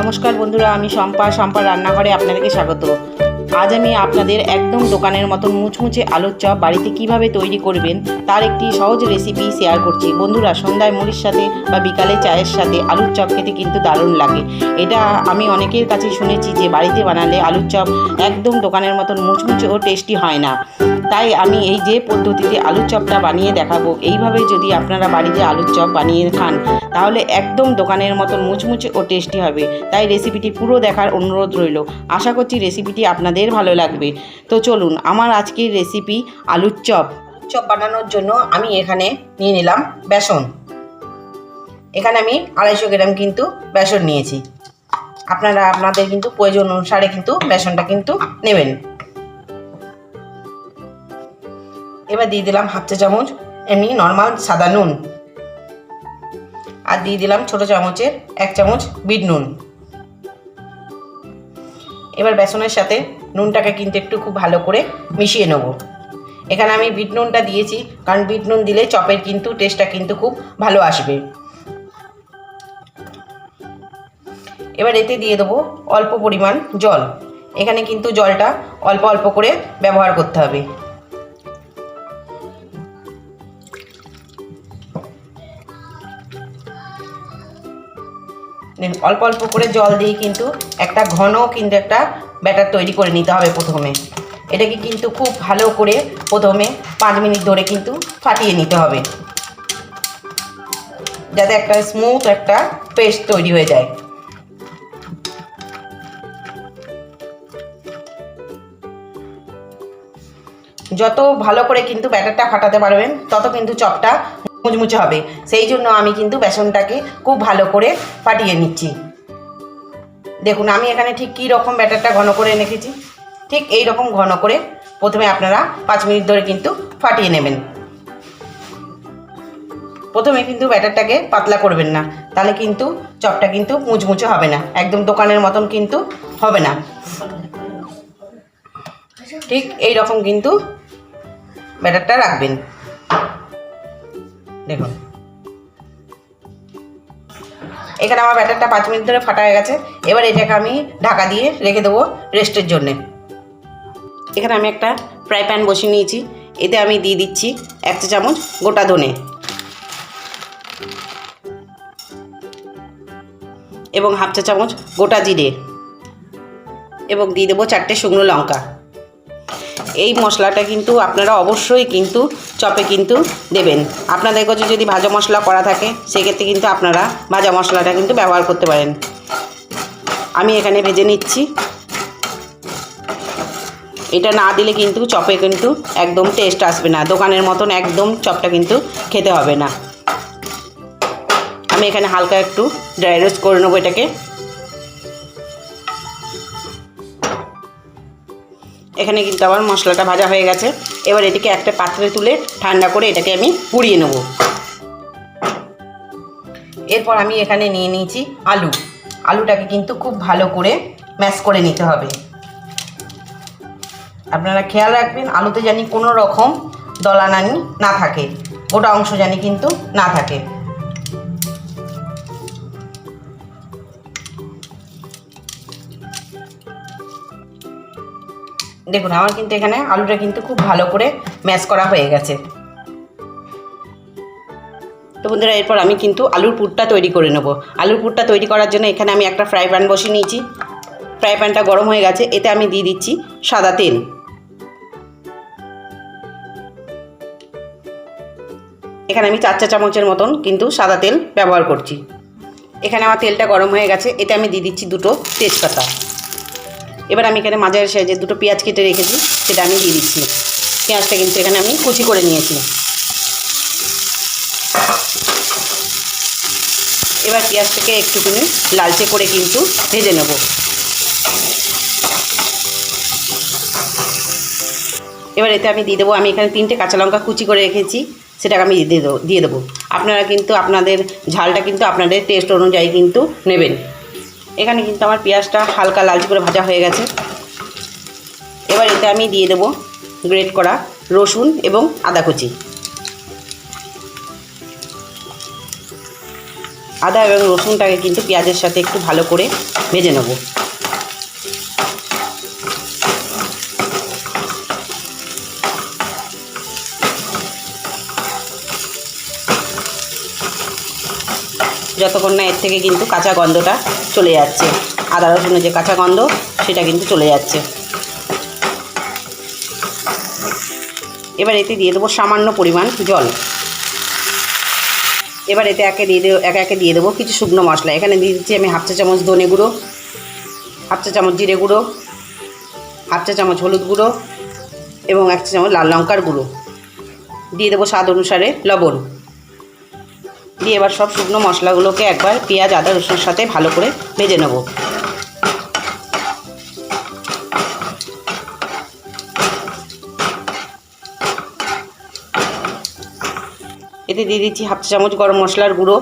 নমস্কার বন্ধুরা আমি শম্পা শম্পা রান্নাঘরে আপনাদেরকে স্বাগত। আজ আমি আপনাদের একদম দোকানের মতন মুচমুচে আলুর চপ বাড়িতে কীভাবে তৈরি করবেন, তার একটি সহজ রেসিপি শেয়ার করছি। বন্ধুরা, সন্ধ্যায় মুড়ির সাথে বা বিকালে চায়ের সাথে আলুর চপ খেতে কিন্তু দারুণ লাগে। এটা আমি অনেকের কাছে শুনেছি যে বাড়িতে বানালে আলুর চপ একদম দোকানের মতন মুচমুচে ও টেস্টি হয় না। তাই আমি এই যে পদ্ধতিতে আলুর চপটা বানিয়ে দেখাবো, এইভাবে যদি আপনারা বাড়িতে আলুর চপ বানিয়ে খান, তাহলে একদম দোকানের মতন মুচমুচে ও টেস্টি হবে। তাই রেসিপিটি পুরো দেখার অনুরোধ রইল। আশা করছি রেসিপিটি আপনাদের ভালো লাগবে। তো চলুন, আমার আজকের রেসিপি আলুর চপ। চপ বানানোর জন্য আমি এখানে নিয়ে নিলাম বেসন। এখানে আমি আড়াইশো গ্রাম কিন্তু বেসন নিয়েছি। আপনারা, আপনাদের কিন্তু প্রয়োজন অনুসারে কিন্তু বেসনটা কিন্তু নেবেন। এবার দিয়ে দিলাম হাফ চা চামচ এমনি নর্মাল সাদা নুন। আর দিয়ে দিলাম ছোট চামচের এক চামচ বিট নুন। এবার বেসনের সাথে নুনটাকে কিন্তু একটু খুব ভালো করে মিশিয়ে নেব। এখানে আমি বিট নুনটা দিয়েছি, কারণ বিট নুন দিলে চপের কিন্তু টেস্টটা কিন্তু খুব ভালো আসবে। এবার এতে দিয়ে দেবো অল্প পরিমাণ জল। এখানে কিন্তু জলটা অল্প অল্প করে ব্যবহার করতে হবে। অল্প অল্প করে জল দিয়ে কিন্তু একটা ঘন কিন্তু একটা ব্যাটার তৈরি করে নিতে হবে প্রথমে। এটাকে কিন্তু খুব ভালো করে প্রথমে পাঁচ মিনিট ধরে কিন্তু ফাটিয়ে নিতে হবে। যাতে একটা স্মুথ একটা পেস্ট তৈরি হয়ে যায়। যত ভালো করে কিন্তু ব্যাটারটা ফাটাতে পারবেন, তত কিন্তু চপটা মুচমুচে হবে। সেই জন্য আমি কিন্তু বেসনটাকে খুব ভালো করে ফাটিয়ে নিচ্ছি। দেখুন, আমি এখানে ঠিক কী রকম ব্যাটারটা ঘন করে রেখেছি? ঠিক এই রকম ঘন করে প্রথমে আপনারা পাঁচ মিনিট ধরে কিন্তু ফাটিয়ে নেবেন। প্রথমে কিন্তু ব্যাটারটাকে পাতলা করবেন না, তাহলে কিন্তু চপটা কিন্তু মুচমুচে হবে না, একদম দোকানের মতন কিন্তু হবে না। ঠিক এই রকম কিন্তু ব্যাটারটা রাখবেন। দেখুন। এখানে আমার ব্যাটারটা পাঁচ মিনিট ধরে ফাটা হয়ে গেছে। এবার এটাকে আমি ঢাকা দিয়ে রেখে দেবো রেস্টের জন্যে। এখানে আমি একটা ফ্রাই প্যান বসিয়ে নিয়েছি। এতে আমি দিয়ে দিচ্ছি এক চা চামচ গোটা ধনে। এবং হাফ চা চামচ গোটা জিরে। এবং দিয়ে দেবো চারটে শুকনো লঙ্কা। এই মশলাটা কিন্তু আপনারা অবশ্যই কিন্তু চপে কিন্তু দেবেন। আপনাদের কাছে যদি ভাজা মশলা করা থাকে, সেক্ষেত্রে কিন্তু আপনারা ভাজা মশলাটা কিন্তু ব্যবহার করতে পারেন। আমি এখানে ভেজে নিচ্ছি। এটা না দিলে কিন্তু চপে কিন্তু একদম টেস্ট আসবে না। দোকানের মতন একদম চপটা কিন্তু খেতে হবে না। আমি এখানে হালকা একটু ড্রাই রোস্ট করে নেব এটাকে। এখানে কিন্তু আমার মশলাটা ভাজা হয়ে গেছে। এবার এটিকে একটা পাত্রে তুলে ঠান্ডা করে এটাকে আমি পুড়িয়ে নেব। এরপর আমি এখানে নিয়ে নিয়েছি আলু। আলুটাকে কিন্তু খুব ভালো করে ম্যাশ করে নিতে হবে। আপনারা খেয়াল রাখবেন, আলুতে জানি কোনো রকম দলানানি না থাকে। গোটা অংশ জানি কিন্তু না থাকে। দেখুন, আমার কিন্তু এখানে আলুটা কিন্তু খুব ভালো করে ম্যাশ করা হয়ে গেছে। তো বন্ধুরা, এরপর আমি কিন্তু আলুর পুরটা তৈরি করে নেব। আলুর পুরটা তৈরি করার জন্য এখানে আমি একটা ফ্রাই প্যান বসিয়ে নিয়েছি। ফ্রাই প্যানটা গরম হয়ে গেছে, এতে আমি দিয়ে দিচ্ছি সাদা তেল। এখানে আমি চার চা চামচের মতন কিন্তু সাদা তেল ব্যবহার করছি। এখানে আমার তেলটা গরম হয়ে গেছে, এতে আমি দিয়ে দিচ্ছি দুটো তেজপাতা। এবার আমি এখানে মাঝারি সাইজের দুটো পেঁয়াজ কেটে রেখেছি, সেটা আমি দিয়ে দিচ্ছি। পেঁয়াজটা কিন্তু এখানে আমি কুচি করে নিয়েছি। এবার পেঁয়াজটাকে একটুখানি লালচে করে কিন্তু ভেজে নেব। এবার এতে আমি দিয়ে দেবো, আমি এখানে তিনটে কাঁচা লঙ্কা কুচি করে রেখেছি, সেটাকে আমি দিয়ে দেবো দিয়ে দেবো। আপনারা কিন্তু আপনাদের ঝালটা কিন্তু আপনাদের টেস্ট অনুযায়ী কিন্তু নেবেন। এখানে কিন্তু আমার পেঁয়াজটা হালকা লালচে করে ভাজা হয়ে গেছে। এবার এতে আমি দিয়ে দেব গ্রেট করা রসুন এবং আদা কুচি। আদা এবং রসুনটাকে কিন্তু পেঁয়াজের সাথে একটু ভালো করে ভেজে নেব। যতক্ষণ না এর থেকে কিন্তু কাঁচা গন্ধটা চলে যাচ্ছে। আদা রসুনের যে কাঁচা গন্ধ, সেটা কিন্তু চলে যাচ্ছে। এবার এতে দিয়ে দেবো সামান্য পরিমাণ জল। এবার এতে একে দিয়ে দেবো, একে একে দিয়ে দেবো কিছু শুকনো মশলা। এখানে দিয়ে দিচ্ছি আমি হাফ চা চামচ ধনে গুঁড়ো, হাফ চা চামচ জিরে গুঁড়ো, হাফ চা চামচ হলুদ গুঁড়ো এবং এক চা চামচ লাল লঙ্কার গুঁড়ো। দিয়ে দেবো স্বাদ অনুসারে লবণ। দিয়ে এবার সব শুকনো মশলাগুলোকে একবার পেঁয়াজ, আদা, রসুনের সাথে ভালো করে ভেজে নেব। এতে দিয়ে দিচ্ছি হাফ চামচ গরম মশলার গুঁড়ো।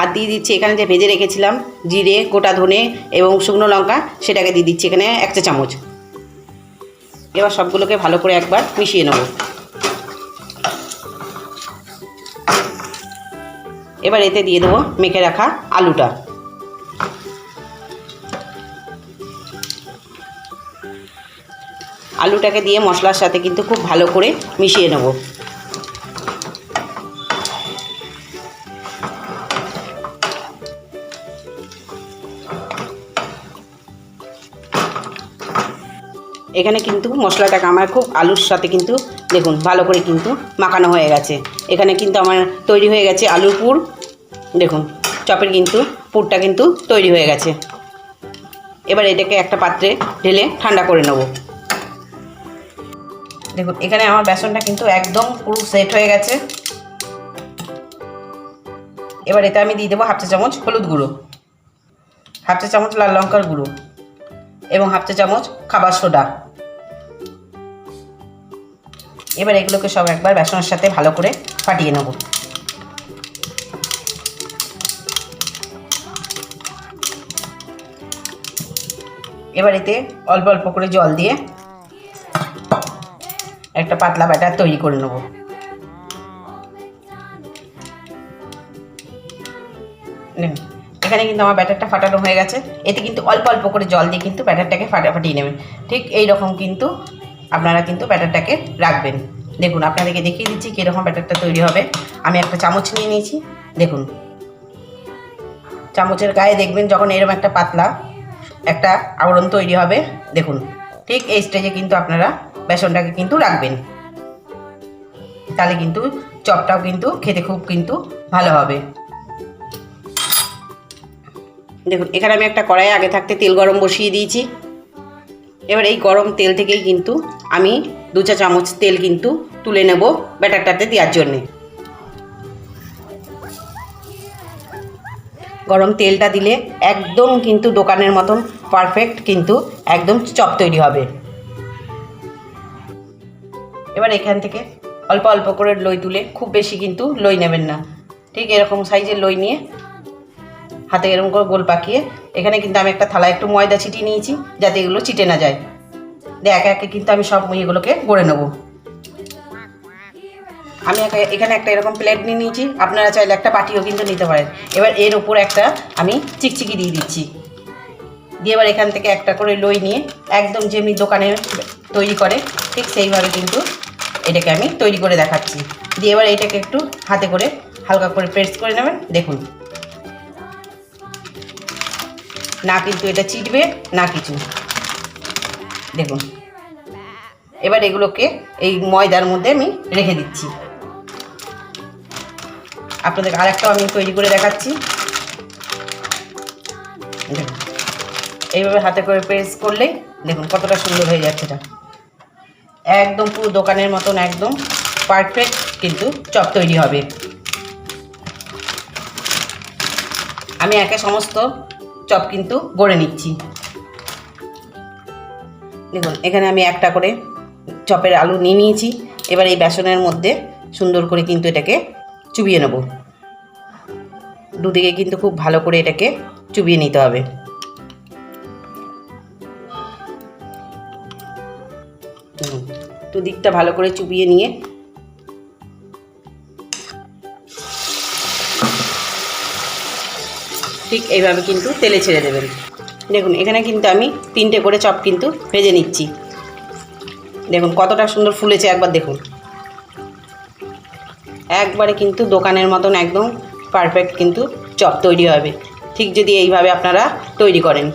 আর দিয়ে দিচ্ছি এখানে যে ভেজে রেখেছিলাম, জিরে, গোটা ধনে এবং শুকনো লঙ্কা, সেটাকে দিয়ে দিচ্ছি এখানে এক চা চামচ। এবার সবগুলোকে ভালো করে একবার মিশিয়ে নেব। এবার এতে দিয়ে দেবো মেখে রাখা আলুটা। আলুটাকে দিয়ে মশলার সাথে কিন্তু খুব ভালো করে মিশিয়ে নেব। এখানে কিন্তু মশলাটাকে আমার খুব আলুর সাথে কিন্তু, দেখুন, ভালো করে কিন্তু মাখানো হয়ে গেছে। এখানে কিন্তু আমার তৈরি হয়ে গেছে আলুর পুর। দেখুন, চপের কিন্তু পুরটা কিন্তু তৈরি হয়ে গেছে। এবার এটাকে একটা পাত্রে ঢেলে ঠান্ডা করে নেব। দেখুন, এখানে আমার বেসনটা কিন্তু একদম পুরো সেট হয়ে গেছে। এবার এতে আমি দিয়ে দেবো হাফ চা চামচ হলুদ গুঁড়ো। হাফ চা চামচ লাল লঙ্কার গুঁড়ো। এবং হাফ চা চামচ খাবার সোডা। এবার এগুলোকে সব একবার বেসনের সাথে ভালো করে ফাটিয়ে নেব। এবার এতে অল্প অল্প করে জল দিয়ে একটা পাতলা ব্যাটার তৈরি করে নেব। নেন। এখানে কিন্তু আমার ব্যাটারটা ফাটানো হয়ে গেছে। এতে কিন্তু অল্প অল্প করে জল দিয়ে কিন্তু ব্যাটারটাকে ফাটা ফাটিয়ে নেবেন। ঠিক এই রকম কিন্তু আপনারা কিন্তু ব্যাটারটাকে রাখবেন। দেখুন, আপনাদেরকে দেখিয়ে দিচ্ছি কীরকম ব্যাটারটা তৈরি হবে। আমি একটা চামচ নিয়ে নিয়েছি। দেখুন। চামচের গায়ে দেখবেন যখন এরকম একটা পাতলা একটা আবরণ তৈরি হবে। দেখুন। ঠিক এই স্টেজে কিন্তু আপনারা বেসনটাকে কিন্তু রাখবেন। তাহলে কিন্তু চপটাও কিন্তু খেতে খুব কিন্তু ভালো হবে। দেখুন, এখানে আমি একটা কড়াই আগে থাকতে তেল গরম বসিয়ে দিয়েছি। এবার এই গরম তেল থেকেই কিন্তু আমি দু চা চামচ তেল কিন্তু তুলে নেব ব্যাটারটাতে দেওয়ার জন্যে। গরম তেলটা দিলে একদম কিন্তু দোকানের মতন পারফেক্ট কিন্তু একদম চপ তৈরি হবে। এবার এখান থেকে অল্প অল্প করে লই তুলে খুব বেশি কিন্তু লই নেবেন না। ঠিক এরকম সাইজের লই নিয়ে হাতে এরকম করে গোল পাকিয়ে। এখানে কিন্তু আমি একটা থালায় একটু ময়দা ছিটিয়ে নিয়েছি, যাতে এগুলো চিটে না যায়। দিয়ে একে একে কিন্তু আমি সব ইয়েগুলোকে গড়ে নেব। আমি এখানে একটা এরকম প্লেট নিয়ে নিয়েছি। আপনারা চাইলে একটা বাটিও কিন্তু নিতে পারেন। এবার এর উপর একটা আমি চিকচিকি দিয়ে দিচ্ছি। দিয়ে এবার এখান থেকে একটা করে লই নিয়ে একদম যেমনি দোকানে তৈরি করে, ঠিক সেইভাবে কিন্তু এটাকে আমি তৈরি করে দেখাচ্ছি। দিয়ে এবার এটাকে একটু হাতে করে হালকা করে প্রেস করে নেবেন। দেখুন। না কিন্তু এটা চিটবে, না কিছু। দেখুন, এবার এগুলোকে এই ময়দার মধ্যে আমি রেখে দিচ্ছি। আপনাদের আরেকটাও আমি তৈরি করে দেখাচ্ছি। দেখুন, এইভাবে হাতে করে প্রেস করলেই দেখুন কতটা সুন্দর হয়ে যাচ্ছে এটা। একদম পুরো দোকানের মতন, একদম পারফেক্ট কিন্তু চপ তৈরি হবে। আমি একে সমস্ত চপ কিন্তু গড়ে নিচ্ছি। দেখুন, এখানে আমি একটা করে চপের আলু নিয়ে নিয়েছি। এবার এই বেসনের মধ্যে সুন্দর করে কিন্তু এটাকে চুবিয়ে নেব। দুদিকে কিন্তু খুব ভালো করে এটাকে চুবিয়ে নিতে হবে। দুদিকটা ভালো করে চুবিয়ে নিয়ে ঠিক এইভাবে কিন্তু তেলে ছেড়ে দেবেন। দেখুন, এখানে কিন্তু আমি তিনটে করে চপ কিন্তু ভেজে নিচ্ছি। দেখুন, কতটা সুন্দর ফুলেছে, একবার দেখুন। একবারে কিন্তু দোকানের মতন একদম পারফেক্ট কিন্তু চপ তৈরি হবে। ঠিক যদি এইভাবে আপনারা তৈরি করেন।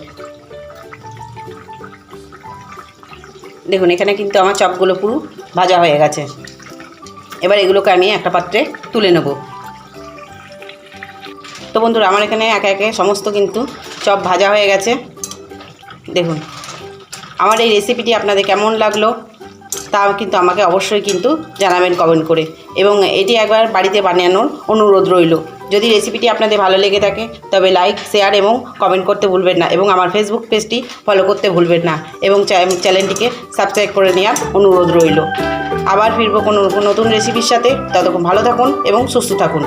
দেখুন, এখানে কিন্তু আমার চপগুলো পুরো ভাজা হয়ে গেছে। এবার এগুলোকে আমি একটা পাত্রে তুলে নেব। তো বন্ধুরা, আমার এখানে একে একে সমস্ত কিন্তু চপ ভাজা হয়ে গেছে। দেখুন, আমার এই রেসিপিটি আপনাদের কেমন লাগল তা কিন্তু আমাকে অবশ্যই কিন্তু জানাবেন কমেন্ট করে। এবং এটি একবার বাড়িতে বানানোর অনুরোধ রইল। যদি রেসিপিটি আপনাদের ভালো লেগে থাকে, তবে লাইক শেয়ার এবং কমেন্ট করতে ভুলবেন না এবং আমার ফেসবুক পেজটি ফলো করতে ভুলবেন না এবং চ্যা- চ্যানেলটিকে সাবস্ক্রাইব করে নেওয়ার অনুরোধ রইল। আবার ফিরবো কোনো নতুন রেসিপির সাথে। ততক্ষণ ভালো থাকুন এবং সুস্থ থাকুন।